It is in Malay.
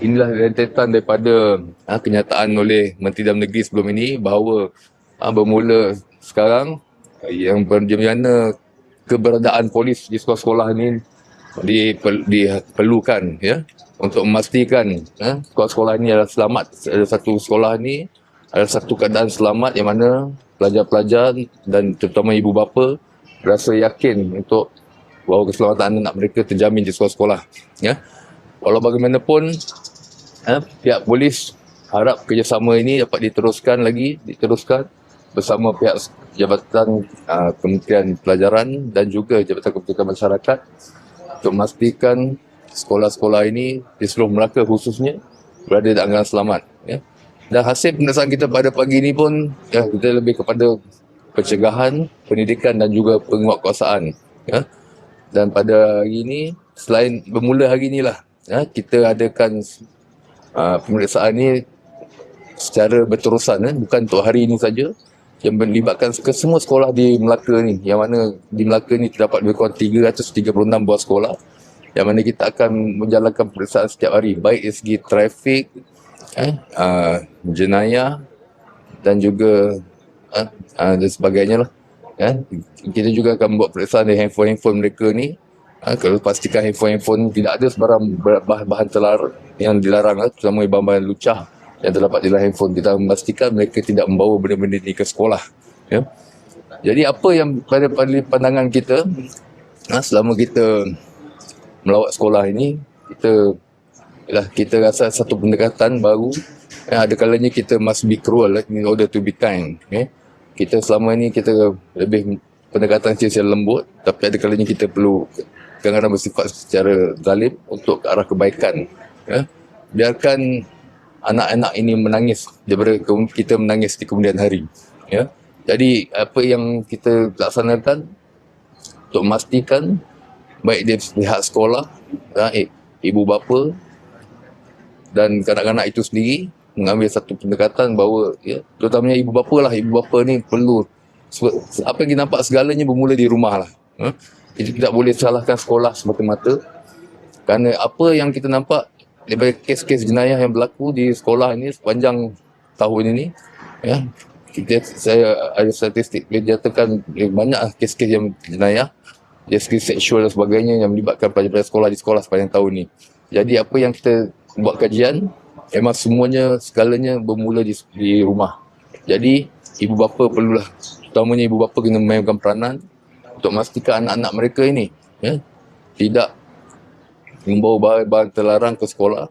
Inilah rentetan daripada ha, kenyataan oleh Menteri Dalam Negeri sebelum ini bahawa ha, bermula sekarang yang berjaminan keberadaan polis di sekolah-sekolah ini diper- diperlukan ya untuk memastikan ya, sekolah-sekolah ini adalah selamat. Ada satu sekolah ini ada satu keadaan selamat yang mana pelajar-pelajar dan terutama ibu bapa rasa yakin untuk bahawa keselamatan anak mereka terjamin di sekolah-sekolah ya walau bagaimanapun eh, pihak polis harap kerjasama ini dapat diteruskan lagi diteruskan bersama pihak Jabatan uh, Kementerian Pelajaran dan juga Jabatan Kepentingan Masyarakat untuk memastikan sekolah-sekolah ini di seluruh Melaka khususnya berada dalam selamat ya. Dan hasil pemeriksaan kita pada pagi ini pun ya kita lebih kepada pencegahan, pendidikan dan juga penguatkuasaan ya. Dan pada hari ini selain bermula hari inilah ya kita adakan uh, pemeriksaan ini secara berterusan eh, bukan untuk hari ini saja. Yang melibatkan ke semua sekolah di Melaka ni. Yang mana di Melaka ni terdapat lebih kurang 336 buah sekolah. Yang mana kita akan menjalankan pemeriksaan setiap hari. Baik dari segi trafik eh, uh, jenayah dan juga uh, uh, dan sebagainya lah. Kan kita juga akan buat pemeriksaan di handphone-handphone mereka ni ha, kalau pastikan handphone-handphone tidak ada sebarang bahan, bahan telar yang dilarang lah, terutama bahan-bahan lucah yang terdapat di dalam handphone kita memastikan mereka tidak membawa benda-benda ini ke sekolah ya jadi apa yang pada pandangan kita ha, selama kita melawat sekolah ini kita lah kita rasa satu pendekatan baru ya, ada kalanya kita must be cruel in order to be kind okay? kita selama ini kita lebih pendekatan secara lembut tapi ada kalanya kita perlu kadang-kadang bersifat secara zalim untuk ke arah kebaikan ya. biarkan anak-anak ini menangis daripada kita menangis di kemudian hari ya jadi apa yang kita laksanakan untuk memastikan baik dari pihak sekolah ya, ibu bapa dan kanak-kanak itu sendiri mengambil satu pendekatan bahawa ya terutamanya ibu bapa lah ibu bapa ni perlu apa yang kita nampak segalanya bermula di rumah lah ha? Kita tidak boleh salahkan sekolah semata-mata. Kerana apa yang kita nampak daripada kes-kes jenayah yang berlaku di sekolah ini sepanjang tahun ini ya kita saya ada statistik dia nyatakan banyak kes-kes yang jenayah kes-kes seksual dan sebagainya yang melibatkan pelajar-pelajar sekolah di sekolah sepanjang tahun ini. Jadi apa yang kita buat kajian memang semuanya segalanya bermula di, di rumah. Jadi ibu bapa perlulah terutamanya ibu bapa kena memainkan peranan untuk memastikan anak-anak mereka ini ya tidak membawa bahan-bahan terlarang ke sekolah